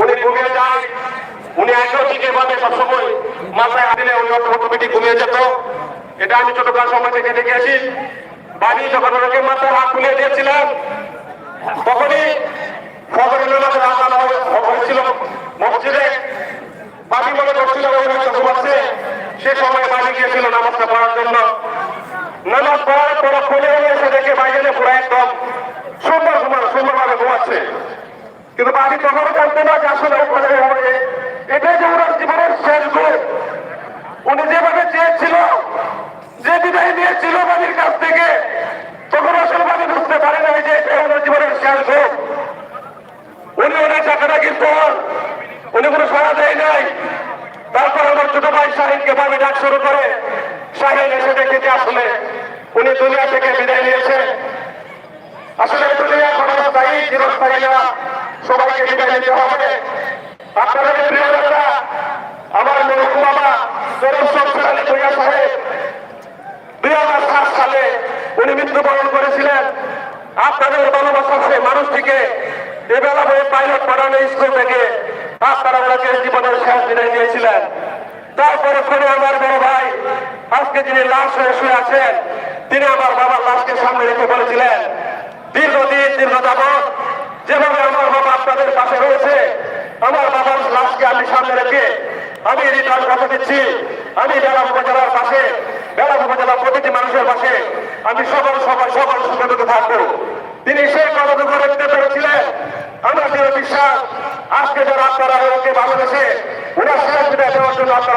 উনি ঘুমিয়ে যায় উনি একদিকে ভাবে সবসময় মাথায় হাত দিলে উনি অটোমেটিক ঘুমিয়ে যেত। এটা আমি ছোটকাল সময় থেকে দেখেছি বাড়ি যখন ওনাকে মাথায় হাত তুলে দিয়েছিলাম, তখনই ফজরের নামাজের মনে করছিল ওই ঘুমাচ্ছে সে সময় গিয়েছিল নামাজটা জন্য। নামাজ পড়ার পর খুলে এসে দেখে বাইরে পুরো একদম বাড়ি তখনও জানতে না যে আসলে ওখানে হবে এটাই যে ওনার জীবনের শেষ গুণ উনি যেভাবে চেয়েছিল, যে বিদায় নিয়েছিল বাড়ির কাছ থেকে, তখন আসলে বাড়ি বুঝতে পারে না যে এটা ওনার জীবনের শেষ গুণ উনি ওনার টাকাটাকির পর, উনি কোনো সাড়া দেয় নাই। তারপর আমার ছোট ভাই শাহিনকে ভাবে ডাক শুরু করে। শাহিন এসে দেখে যে আসলে উনি দুনিয়া থেকে বিদায় নিয়েছে। আসলে দুনিয়া ক্ষমতাই চিরস্থায়ী না সবাইকে বিদায় নিতে হবে। আপনাদের প্রিয় নেতা, আমার মরহুম বাবা ভৈয়া সাহেব, দুই হাজার সাত সালে উনি মৃত্যুবরণ করেছিলেন। আপনাদের ভালোবাসা সেই মানুষটিকে এবেলা হয়ে পাইলট পড়ানো স্কুল থেকে আপনারা ওনাকে জীবনের শেষ বিদায় দিয়েছিলেন তারপরে করে আমার বড় ভাই, আজকে যিনি লাশ হয়ে শুয়ে আছেন, তিনি আমার বাবার লাশকে সামনে রেখে বলেছিলেন, দীর্ঘদিন, দীর্ঘ যাবৎ যেভাবে আমার বাবা আপনাদের পাশে রয়েছে, আমার বাবার লাশকে আমি সামনে রেখে আমি রিটার্ন কথা দিচ্ছি। আমি বেলা উপজেলার পাশে, বেলা উপজেলার প্রতিটি মানুষের পাশে আমি সকল সবাই সকল সুখে থাকব। তিনি সেই কথাটুকু রাখতে পেরেছিলেন আমার দৃঢ় বিশ্বাস, আজকে যারা আপনারা ভালোবেসে ওরা শেষ দেওয়ার জন্য আপনারা